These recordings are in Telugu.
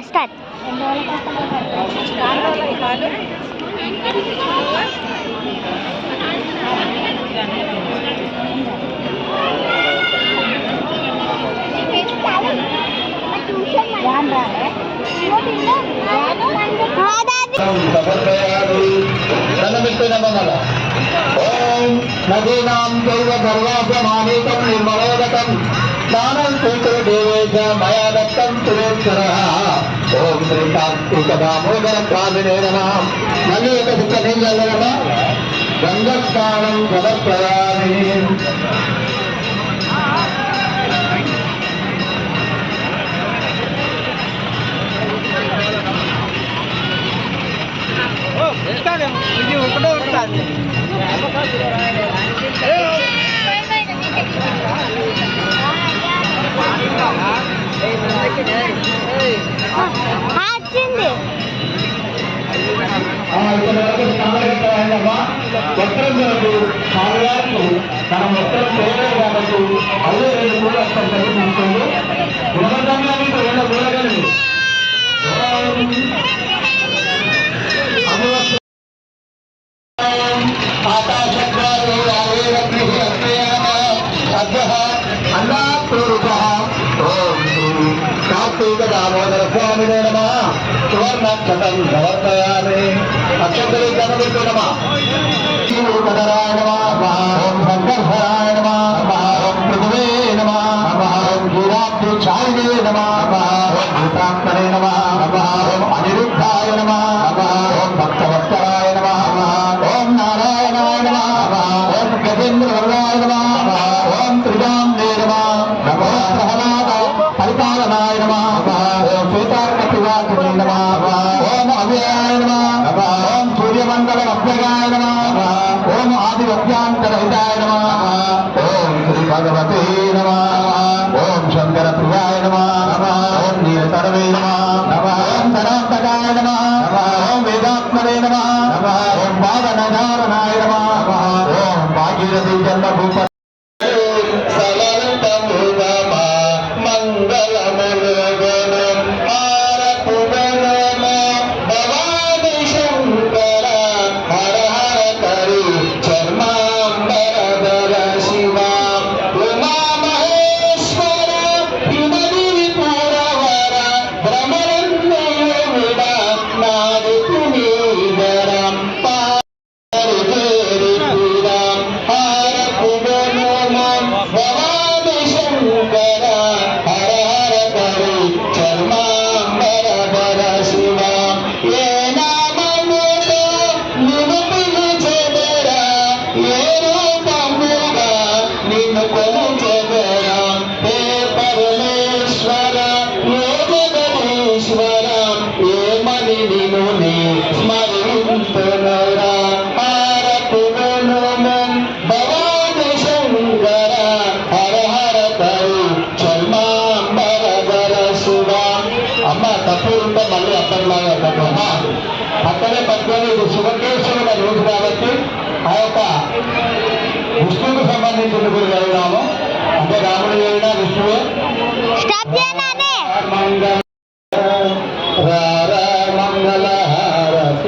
start. ஓம் நதீனாம் தெய்வ சர்வாசமானீதம் நிர்மலோகதம் ஸ்நானம் கூட்டு தேவேஜ மயா தத்தம் சுரேஸ்வரா ఓం శ్రీ కార్తీక దామోదర స్వామినే నమః మళ్ళీ ఒక చుక్క నీళ్ళు నమ గంగస్నానం సమర్పయామి వచ్చింది ఆ ఇక్కడ వరకు వచ్చింది. వస్త్రం కొరకు స్వామివారికి తన వస్త్రం చేయలేదు కాబట్టి అదే రెండు పూల వస్త్రం కలిగి ఉంటుంది గుణవంతంగా మీకు రెండు కార్తీక దామోదర స్వామినే నమః. సువర్ణక్షతం సమర్పయామి అక్షతలు గణపతి నమ. శివకరాయ నమ. ఓం సంకర్షరాయ నమ. ఓం పృథువే నమ. ఓం గిరాబ్దిచారిణే నమ. భూతాత్మనే సూర్యమండల నమ ఓం ఆదివత్యాంతరహితాయ నమ ఓం శ్రీ భగవతే నమ ఓం శంకర ప్రియాయ నమ ఓం నీలతరవే నమ ఓం ధనాంతకాయ నమ ఓం వేదాత్మనే నమ. పక్కనే పట్టుకొని ఇది రోజు కాబట్టి ఆ యొక్క విష్ణువుకు సంబంధించిన గురి వెళ్దాము అంటే రాముడు అయినా విష్ణువు మంగళ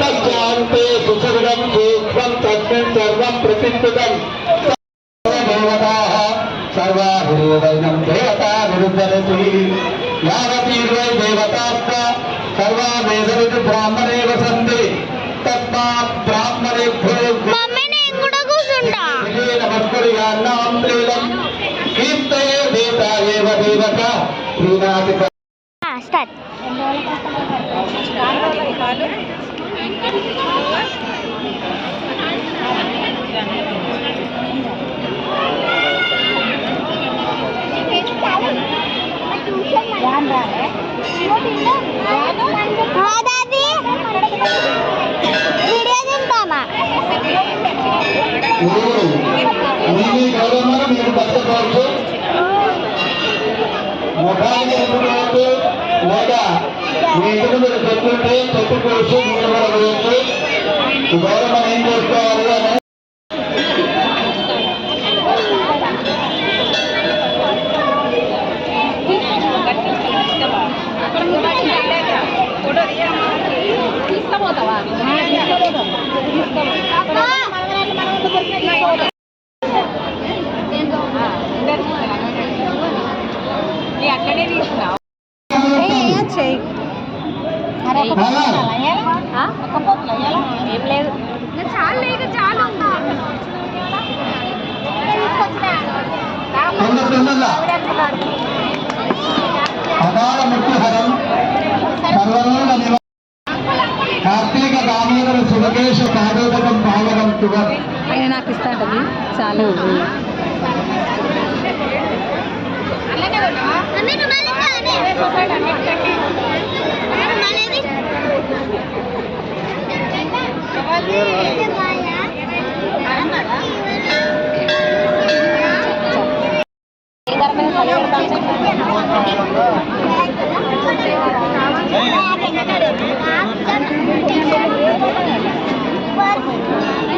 తస్యాంతే సుసృడం సూక్ష్మం తస్మిన్ సర్వం ప్రతిష్ఠితం సర్వాభిరేవైనం దేవతా విరుద్ధరతి యావతీర్వై దేవతాస్త సర్వా వేదవితు బ్రాహ్మణే వసంతి తత్మా బ్రాహ్మణేభ్యో నమస్కరియాన్నాం లీలం కీర్తయే దేవతాయేవ దేవత। శ్రీనాథి స్టార్ట్ Thank you. పెట్టుకుంటే పెట్టుకోవచ్చు గౌరవం ఏం చేసుకోవాలి అని అట్లనే తీసుకున్నావు చెయ్యి ఏం లేదు చాలు ఇక చాలు తీసుకొచ్చిన దామోదర సులకేశ పాదోదకం పావనం నాకు ఇస్తాడది చాలా. Thank you.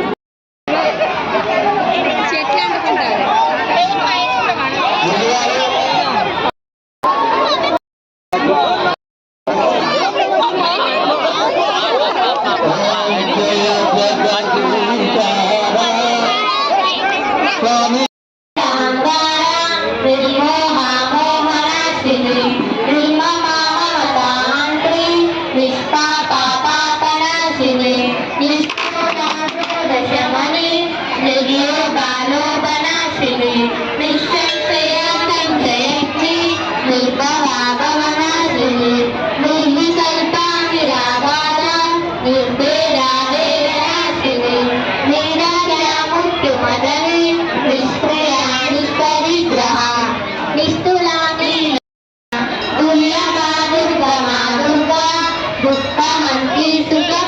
one, two, three.